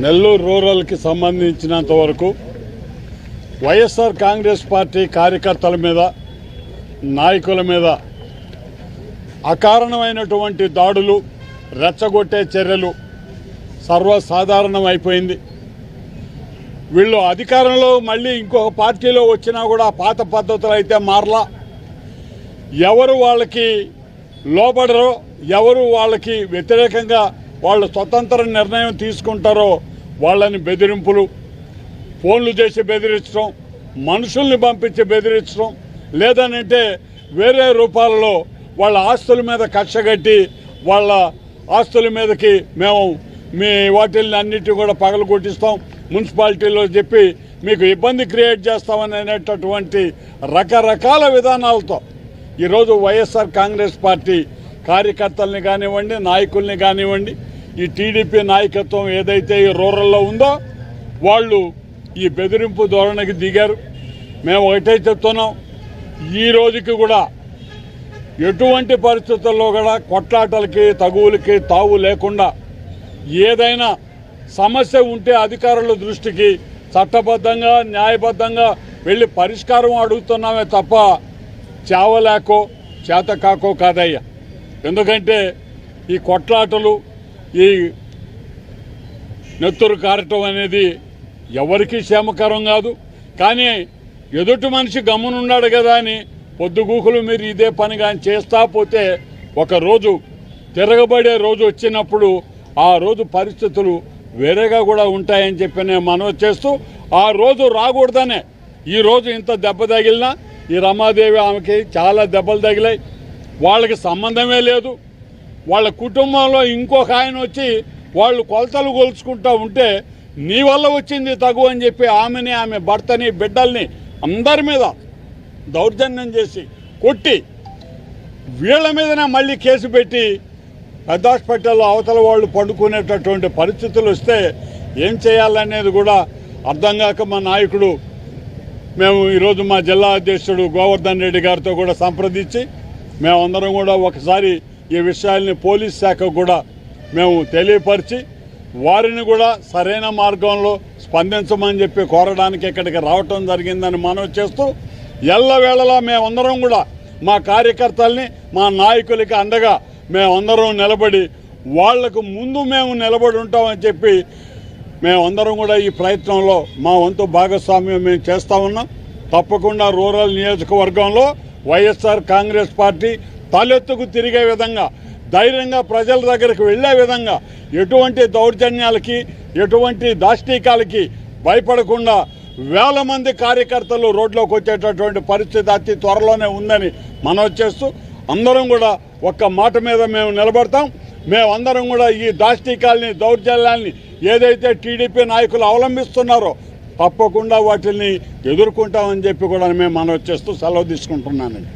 నెల్లూరు రూరల్కి సంబంధించినంత వరకు వైఎస్ఆర్ కాంగ్రెస్ పార్టీ కార్యకర్తల మీద నాయకుల మీద అకారణమైనటువంటి దాడులు రెచ్చగొట్టే చర్యలు సర్వసాధారణం అయిపోయింది వీళ్ళు అధికారంలో మళ్ళీ ఇంకొక పార్టీలో వచ్చినా కూడా పాత పద్ధతులు అయితే మారలా. ఎవరు వాళ్ళకి లోబడరో ఎవరు వాళ్ళకి వ్యతిరేకంగా వాళ్ళు స్వతంత్ర నిర్ణయం తీసుకుంటారో వాళ్ళని బెదిరింపులు ఫోన్లు చేసి బెదిరించడం మనుషుల్ని పంపించి బెదిరించడం లేదనంటే వేరే రూపాలలో వాళ్ళ ఆస్తుల మీద కక్షగట్టి వాళ్ళ ఆస్తుల మీదకి మేము మీ వాటిల్ని అన్నిటి కూడా పగలు కొట్టిస్తాం. మున్సిపాలిటీలో చెప్పి మీకు ఇబ్బంది క్రియేట్ చేస్తామని అనేటటువంటి రకరకాల విధానాలతో ఈరోజు వైఎస్ఆర్ కాంగ్రెస్ పార్టీ కార్యకర్తల్ని కానివ్వండి నాయకుల్ని కానివ్వండి ఈ టీడీపీ నాయకత్వం ఏదైతే ఈ రూరల్లో ఉందో వాళ్ళు ఈ బెదిరింపు ధోరణికి దిగారు. మేము ఒకటే చెప్తున్నాం. ఈ రోజుకి కూడా ఎటువంటి పరిస్థితుల్లో కూడా కొట్లాటలకి తగువులకి తావు లేకుండా ఏదైనా సమస్య ఉంటే అధికారుల దృష్టికి చట్టబద్ధంగా న్యాయబద్ధంగా వెళ్ళి పరిష్కారం అడుగుతున్నామే తప్ప చావలేకో చేతకాకో కాదయ్యా. ఎందుకంటే ఈ కొట్లాటలు ఈ నెత్తురు కారటం అనేది ఎవరికీ క్షేమకరం కాదు. కానీ ఎదుటి మనిషి గమ్మునున్నాడు కదా అని పొద్దుగూకులు మీరు ఇదే పని కానీ చేస్తా పోతే ఒకరోజు తిరగబడే రోజు వచ్చినప్పుడు ఆ రోజు పరిస్థితులు వేరేగా కూడా ఉంటాయని చెప్పి నేను మనవి చేస్తూ ఆ రోజు రాకూడదనే. ఈ రోజు ఇంత దెబ్బ తగిలినా ఈ రమాదేవి ఆమెకి చాలా దెబ్బలు తగిలాయి. వాళ్ళకి సంబంధమే లేదు. వాళ్ళ కుటుంబంలో ఇంకొక ఆయన వచ్చి వాళ్ళు కొలతలు కొలుచుకుంటూ ఉంటే నీ వల్ల వచ్చింది తగు అని చెప్పి ఆమెని ఆమె భర్తని బిడ్డల్ని అందరి మీద దౌర్జన్యం చేసి కొట్టి వీళ్ళ మీదనే మళ్ళీ కేసు పెట్టి పెద్ద హాస్పిటల్లో అవతల వాళ్ళు పండుకునేటటువంటి పరిస్థితులు వస్తే ఏం చేయాలనేది కూడా అర్థం కాక మా నాయకుడు మేము ఈరోజు మా జిల్లా అధ్యక్షుడు గోవర్ధన్ రెడ్డి గారితో కూడా సంప్రదించి మేమందరం కూడా ఒకసారి ఈ విషయాల్ని పోలీస్ శాఖకు కూడా మేము తెలియపరిచి వారిని కూడా సరైన మార్గంలో స్పందించమని చెప్పి కోరడానికి ఇక్కడికి రావటం జరిగిందని మనవి చేస్తూ ఎల్లవేళలా మేమందరం కూడా మా కార్యకర్తల్ని మా నాయకులకి అండగా మేమందరం నిలబడి వాళ్ళకు ముందు మేము నిలబడి ఉంటామని చెప్పి మేమందరం కూడా ఈ ప్రయత్నంలో మా వంతు భాగస్వామ్యం మేము చేస్తా ఉన్నాం. తప్పకుండా రూరల్ నియోజకవర్గంలో వైఎస్ఆర్ కాంగ్రెస్ పార్టీ తలెత్తుకు తిరిగే విధంగా ధైర్యంగా ప్రజల దగ్గరికి వెళ్ళే విధంగా ఎటువంటి దౌర్జన్యాలకి ఎటువంటి దాష్టీకాలకి భయపడకుండా వేల మంది కార్యకర్తలు రోడ్లోకి వచ్చేటటువంటి పరిస్థితి అతి త్వరలోనే ఉందని మనం చేస్తూ అందరం కూడా ఒక్క మాట మీద మేము నిలబడతాం. మేమందరం కూడా ఈ దాష్టీకాల్ని దౌర్జన్యాల్ని ఏదైతే టీడీపీ నాయకులు అవలంబిస్తున్నారో తప్పకుండా వాటిని ఎదుర్కొంటామని చెప్పి కూడా మేము మనం చేస్తూ సెలవు తీసుకుంటున్నానండి.